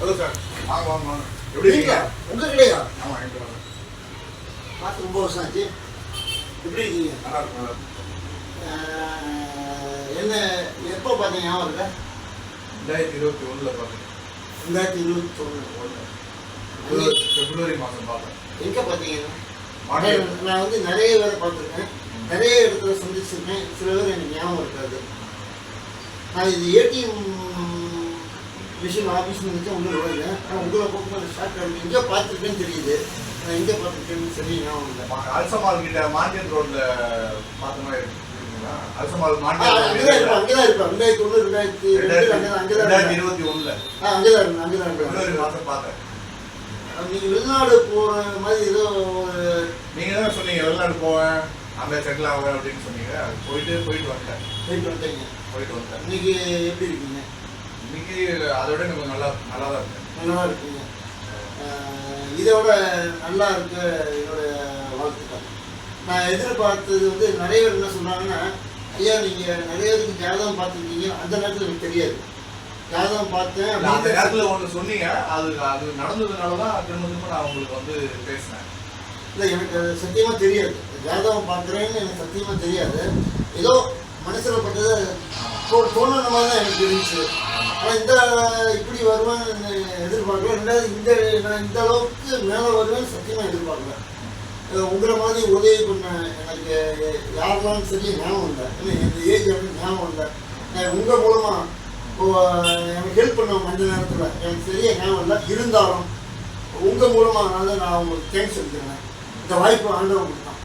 Hello sir. வாங்க வாங்க வாங்க. எப்படி இருக்கீங்க? உங்க கடையா? ஆமா என்கிட்ட வாங்க பார்த்து ரொம்ப வருஷம் ஆச்சு. எப்படி இருக்கீங்க? நல்லா இருக்கும் என்ன எப்போ பார்த்தீங்க ஞாபகம் இருக்கா? ரெண்டாயிரத்தி இருபத்தி ஒண்ணுல பார்த்தேன். ரெண்டாயிரத்தி இருபத்தி ஒன்று பிப்ரவரி மாதம் பார்த்தேன். எங்கே பார்த்தீங்கன்னா நான் வந்து நிறைய பேரை பார்த்துருக்கேன். நிறைய இடத்துல சந்திச்சிருக்கேன். சில பேர் எனக்கு ஞாபகம் இருக்காது. நான் இது ஏடிஎம் மிஷின் ஆஃபீஸ் நினச்சா ஒன்றும் வரல ஆனால் உங்களை பக்கம் ஷார்ட் இருக்கு எங்கே பார்த்துருக்கேன்னு தெரியுது. நான் எங்கே பார்த்துருக்கேன்னு ஞாபகம் இல்லை அல்சமால் கிட்ட மாண்டியன் ரோட்ல பார்த்த மாதிரி அல்சமால் ஆ, மாண்டியன் அங்கதான் இருப்பேன் ரெண்டாயிரத்தி ஒன்று ரெண்டாயிரத்தி ரெண்டாயிரத்தி இருப்பேன். இருபத்தி ஒண்ணுல. ஆ அங்கதான் இருப்பேன் அங்கதான் பிப்ரவரி இருப்பேன் மாதம் பார்த்தேன் நீங்க வெளிநாடு போற மாதிரி ஏதோ ஒரு நீங்க தான் சொன்னீங்க வெளிநாடு போவேன் அங்க செட்டில் ஆவேன் அப்படின்னு சொன்னீங்க. போயிட்டு போயிட்டு வந்துட்டேன். போயிட்டு வந்துட்டீங்க. போயிட்டு வந்துட்டேன். இன்னைக்கு எப்படி இருக்கீங்க? இன்னைக்கு அதை விட எனக்கு நல்லா நல்லா தான் இருக்கேன் நல்லா இருக்கீங்க இதோட நல்லா இருக்க என்னோட வாழ்த்துக்கள். நான் எதிர்பார்த்தது வந்து நிறைய பேர் என்ன சொல்றாங்கன்னா ஐயா நீங்க நிறைய பேருக்கு ஜாதகம் பார்த்துருக்கீங்க. அந்த நேரத்தில் எனக்கு தெரியாது. ஜாதகம் பார்த்தேன் அந்த நேரத்துல ஒண்ணு சொன்னீங்க. அது அது நடந்ததுனால தான் திரும்ப திரும்ப நான் உங்களுக்கு வந்து பேசினேன். இல்லை எனக்கு அது சத்தியமா தெரியாது. ஜாதகம் பார்க்குறேன்னு எனக்கு சத்தியமா தெரியாது. ஏதோ மனசில் பட்டது தோ- தோணுன மாதிரி தான் எனக்கு இருந்துச்சு. ஆனால் இந்த இப்படி வருவேன்னு எதிர்பார்க்கல. ரெண்டாவது இந்த நான் இந்த அளவுக்கு மேலே வருவேன் சத்தியமாக எதிர்பார்க்கல. உங்களை மாதிரி உதவி பண்ண எனக்கு யாரெல்லாம் சரி ஞாபகம் இல்லை. இல்லை இந்த ஏஜ் வந்து ஞாபகம் இல்லை. நான் உங்கள் மூலமாக எனக்கு ஹெல்ப் பண்ண மஞ்ச நேரத்தில் எனக்கு சரியா ஞாபகம் இல்லை. இருந்தாலும் உங்கள் மூலமாக நான் உங்களுக்கு தேங்க்ஸ் சொல்லிக்கிறேன். இந்த வாய்ப்பு ஆண்டவன் தான்.